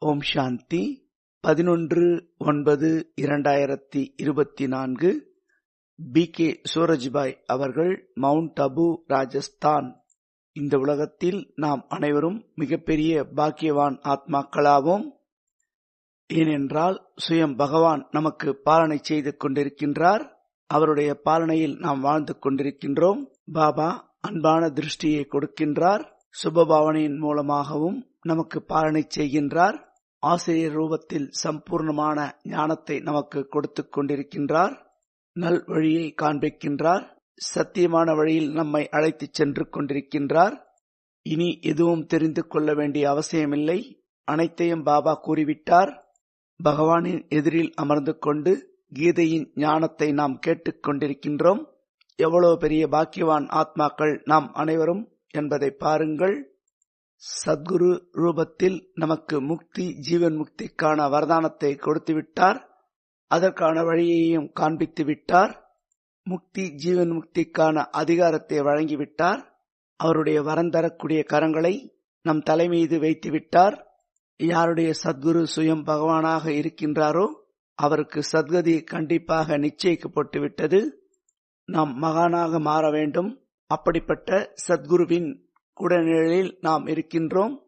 ஓம் சாந்தி. பதினொன்று ஒன்பது இரண்டாயிரத்தி இருபத்தி நான்கு பி கே சூரஜ்பாய் அவர்கள் மவுண்ட் அபு ராஜஸ்தான். இந்த உலகத்தில் நாம் அனைவரும் மிகப்பெரிய பாக்கியவான் ஆத்மாக்களாவோம். ஏனென்றால் சுயம் பகவான் நமக்கு பாலனை செய்து கொண்டிருக்கின்றார். அவருடைய பாலனையில் நாம் வாழ்ந்து கொண்டிருக்கின்றோம். பாபா அன்பான திருஷ்டியை கொடுக்கின்றார். சுபபாவனையின் மூலமாகவும் நமக்கு பாலனை செய்கின்றார். ஆசிரியர் ரூபத்தில் சம்பூர்ணமான ஞானத்தை நமக்கு கொடுத்து கொண்டிருக்கின்றார். நல் வழியை காண்பிக்கின்றார். சத்தியமான வழியில் நம்மை அழைத்துச் சென்று கொண்டிருக்கின்றார். இனி எதுவும் தெரிந்து கொள்ள வேண்டிய அவசியமில்லை. அனைத்தையும் பாபா கூறிவிட்டார். பகவானின் எதிரில் அமர்ந்து கொண்டு கீதையின் ஞானத்தை நாம் கேட்டுக் கொண்டிருக்கின்றோம். எவ்வளவு பெரிய பாக்கியவான் ஆத்மாக்கள் நாம் அனைவரும் என்பதை பாருங்கள். சத்குரு ரூபத்தில் நமக்கு முக்தி ஜீவன் முக்திக்கான வரதானத்தை கொடுத்து விட்டார் அதற்கான வழியையும் காண்பித்து விட்டார். முக்தி ஜீவன் முக்திக்கான அதிகாரத்தை வழங்கிவிட்டார். அவருடைய வரம் தரக்கூடிய கரங்களை நம் தலைமீது வைத்து விட்டார் யாருடைய சத்குரு சுயம் பகவானாக இருக்கின்றாரோ அவருக்கு சத்கதி கண்டிப்பாக நிச்சயிக்கப்பட்டு விட்டது நாம் மகானாக மாற வேண்டும். அப்படிப்பட்ட சத்குருவின் குடநிழலில் நாம் இருக்கின்றோம்.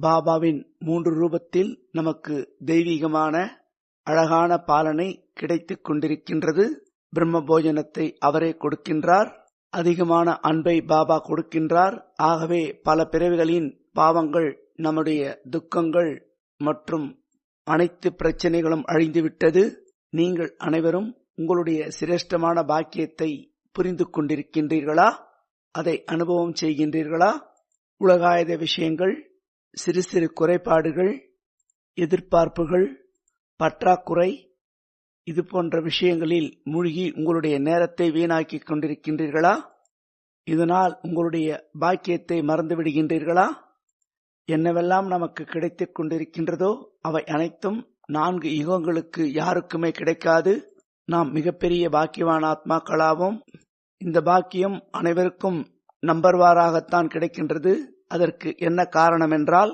பாபாவின் மூன்று ரூபத்தில் நமக்கு தெய்வீகமான அழகான பாலனை கிடைத்துக் கொண்டிருக்கின்றது. பிரம்ம போஜனத்தை அவரே கொடுக்கின்றார். அதிகமான அன்பை பாபா கொடுக்கின்றார். ஆகவே பல பிறவிகளின் பாவங்கள் நம்முடைய துக்கங்கள் மற்றும் அனைத்து பிரச்சனைகளும் அழிந்துவிட்டது. நீங்கள் அனைவரும் உங்களுடைய சிரேஷ்டமான பாக்கியத்தை புரிந்து கொண்டிருக்கின்றீர்களா? அதை அனுபவம் செய்கின்றீர்களா? உலகாயுத விஷயங்கள் சிறு சிறு குறைபாடுகள் எதிர்பார்ப்புகள் பற்றாக்குறை இது போன்ற விஷயங்களில் மூழ்கி உங்களுடைய நேரத்தை வீணாக்கிக் கொண்டிருக்கின்றீர்களா? இதனால் உங்களுடைய பாக்கியத்தை மறந்து விடுகின்றீர்களா? என்னவெல்லாம் நமக்கு கிடைத்துக் கொண்டிருக்கின்றதோ அவை அனைத்தும் நான்கு யுகங்களுக்கு யாருக்குமே கிடைக்காது. நாம் மிகப்பெரிய பாக்கியவான் ஆத்மாக்களாவோம். இந்த பாக்கியம் அனைவருக்கும் நம்பர்வாராகத்தான் கிடைக்கின்றது. அதற்கு என்ன காரணம் என்றால்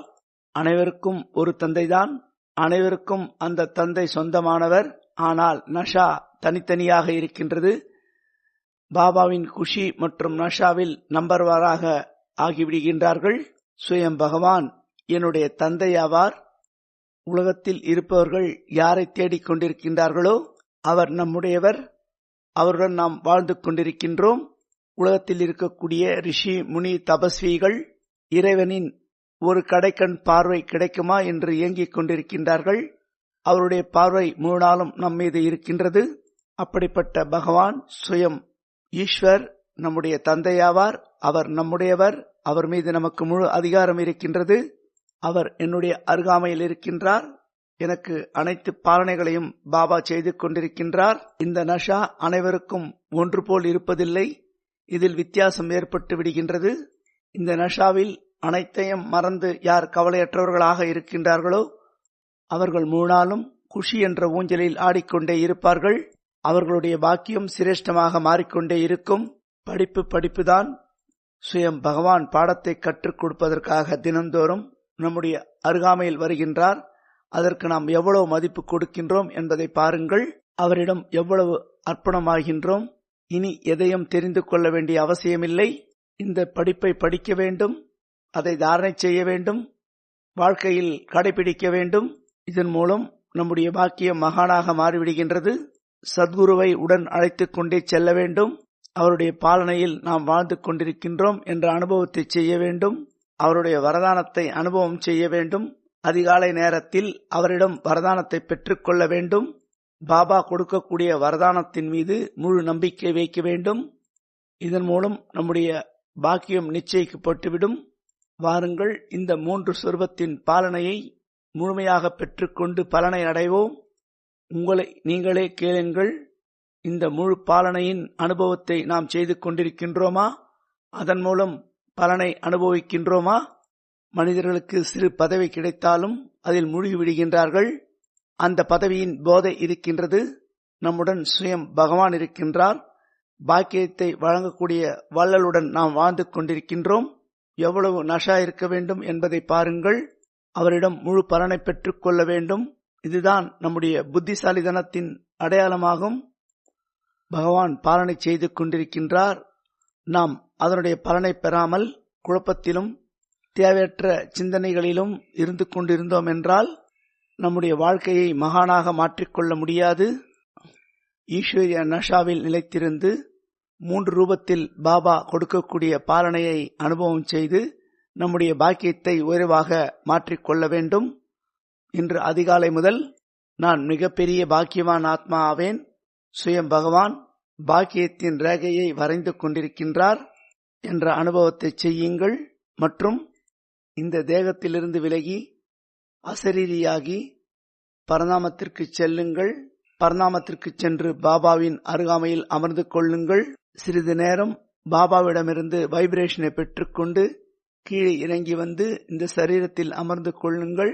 அனைவருக்கும் ஒரு தந்தைதான் அனைவருக்கும் அந்த தந்தை சொந்தமானவர் ஆனால் நஷா தனித்தனியாக இருக்கின்றது. பாபாவின் குஷி மற்றும் நஷாவில் நம்பர்வாராக ஆகிவிடுகின்றார்கள். சுயம் பகவான் என்னுடைய தந்தையாவார் உலகத்தில் இருப்பவர்கள் யாரை தேடிக் கொண்டிருக்கின்றார்களோ அவர் நம்முடையவர். அவருடன் நாம் வாழ்ந்து கொண்டிருக்கின்றோம். உலகத்தில் இருக்கக்கூடிய ரிஷி முனி தபஸ்விகள் இறைவனின் ஒரு கடைக்கண் பார்வை கிடைக்குமா என்று இயங்கிக் கொண்டிருக்கின்றார்கள். அவருடைய பார்வை முழு நாளும் நம் மீது இருக்கின்றது. அப்படிப்பட்ட பகவான் சுயம் ஈஸ்வர் நம்முடைய தந்தையாவார். அவர் நம்முடையவர். அவர் மீது நமக்கு முழு அதிகாரம் இருக்கின்றது. அவர் என்னுடைய அருகாமையில் இருக்கின்றார். எனக்கு அனைத்து பாலனைகளையும் பாபா செய்து கொண்டிருக்கின்றார். இந்த நஷா அனைவருக்கும் ஒன்று போல் இருப்பதில்லை. இதில் வித்தியாசம் ஏற்பட்டு விடுகின்றது. இந்த நஷாவில் அனைத்தையும் மறந்து யார் கவலையற்றவர்களாக இருக்கின்றார்களோ அவர்கள் மூணாலும் குஷி என்ற ஊஞ்சலில் ஆடிக்கொண்டே இருப்பார்கள். அவர்களுடைய பாக்கியம் சிரேஷ்டமாக மாறிக்கொண்டே இருக்கும். படிப்பு படிப்புதான் சுயம் பகவான் பாடத்தை கற்றுக் கொடுப்பதற்காக தினந்தோறும் நம்முடைய அருகாமையில் வருகின்றார். அதற்கு நாம் எவ்வளவு மதிப்பு கொடுக்கின்றோம் என்பதை பாருங்கள். அவரிடம் எவ்வளவு அர்ப்பணமாகின்றோம். இனி எதையும் தெரிந்து கொள்ள வேண்டிய அவசியமில்லை. இந்த படிப்பை படிக்க வேண்டும். அதை தாரணை செய்ய வேண்டும். வாழ்க்கையில் கடைபிடிக்க வேண்டும். இதன் மூலம் நம்முடைய பாக்கியம் மகானாக மாறிவிடுகின்றது. சத்குருவை உடன் அழைத்துக் கொண்டே செல்ல வேண்டும். அவருடைய பாலனையில் நாம் வாழ்ந்து கொண்டிருக்கின்றோம் என்ற அனுபவத்தை செய்ய வேண்டும். அவருடைய வரதானத்தை அனுபவம் செய்ய வேண்டும். அதிகாலை நேரத்தில் அவரிடம் வரதானத்தை பெற்றுக்கொள்ள வேண்டும். பாபா கொடுக்கக்கூடிய வரதானத்தின் மீது முழு நம்பிக்கை வைக்க வேண்டும். இதன் மூலம் நம்முடைய பாக்கியம் நிச்சயிக்கப்பட்டுவிடும். வாருங்கள் இந்த மூன்று சொருபத்தின் பாலனையை முழுமையாக பெற்றுக்கொண்டு பலனை அடைவோம். உங்களை நீங்களே கேளுங்கள் இந்த முழு பாலனையின் அனுபவத்தை நாம் செய்து கொண்டிருக்கின்றோமா? அதன் மூலம் பலனை அனுபவிக்கின்றோமா? மனிதர்களுக்கு சிறு பதவி கிடைத்தாலும் அதில் மூழ்கி விடுகின்றார்கள் அந்த பதவியின் போதை இருக்கின்றது. நம்முடன் சுயம் பகவான் இருக்கின்றார். பாக்கியத்தை வழங்கக்கூடிய வள்ளலுடன் நாம் வாழ்ந்து கொண்டிருக்கின்றோம். எவ்வளவு நஷா இருக்க வேண்டும் என்பதை பாருங்கள். அவரிடம் முழு பலனை பெற்றுக் கொள்ள வேண்டும். இதுதான் நம்முடைய புத்திசாலிதனத்தின் அடையாளமாகும். பகவான் பாலனை செய்து கொண்டிருக்கின்றார். நாம் அதனுடைய பலனை பெறாமல் குழப்பத்திலும் தேவையற்ற சிந்தனைகளிலும் இருந்து கொண்டிருந்தோம் என்றால் நம்முடைய வாழ்க்கையை மகானாக மாற்றிக்கொள்ள முடியாது. ஈஸ்வரிய நஷாவில் நிலைத்திருந்து மூன்று ரூபத்தில் பாபா கொடுக்கக்கூடிய பாலனையை அனுபவம் செய்து நம்முடைய பாக்கியத்தை உயர்வாக மாற்றிக்கொள்ள வேண்டும். இன்று அதிகாலை முதல் நான் மிகப்பெரிய பாக்கியவான் ஆத்மா ஆவேன். சுயம் பகவான் பாக்கியத்தின் ரேகையை வரைந்து கொண்டிருக்கின்றார் என்ற அனுபவத்தை செய்யுங்கள் மற்றும் இந்த தேகத்திலிருந்து விலகி அசரீரியாகி பரநாமத்திற்கு செல்லுங்கள். பரநாமத்திற்கு சென்று பாபாவின் அருகாமையில் அமர்ந்து கொள்ளுங்கள். சிறிது நேரம் பாபாவிடமிருந்து வைப்ரேஷனை பெற்றுக்கொண்டு கீழே இறங்கி வந்து இந்த சரீரத்தில் அமர்ந்து கொள்ளுங்கள்.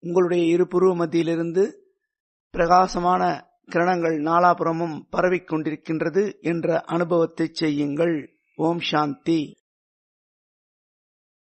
உங்களுடைய இருபுருவ மத்தியிலிருந்து பிரகாசமான கிரணங்கள் நாலாபுறமும் பரவிக் கொண்டிருக்கின்றது என்ற அனுபவத்தை செய்யுங்கள். ஓம் சாந்தி.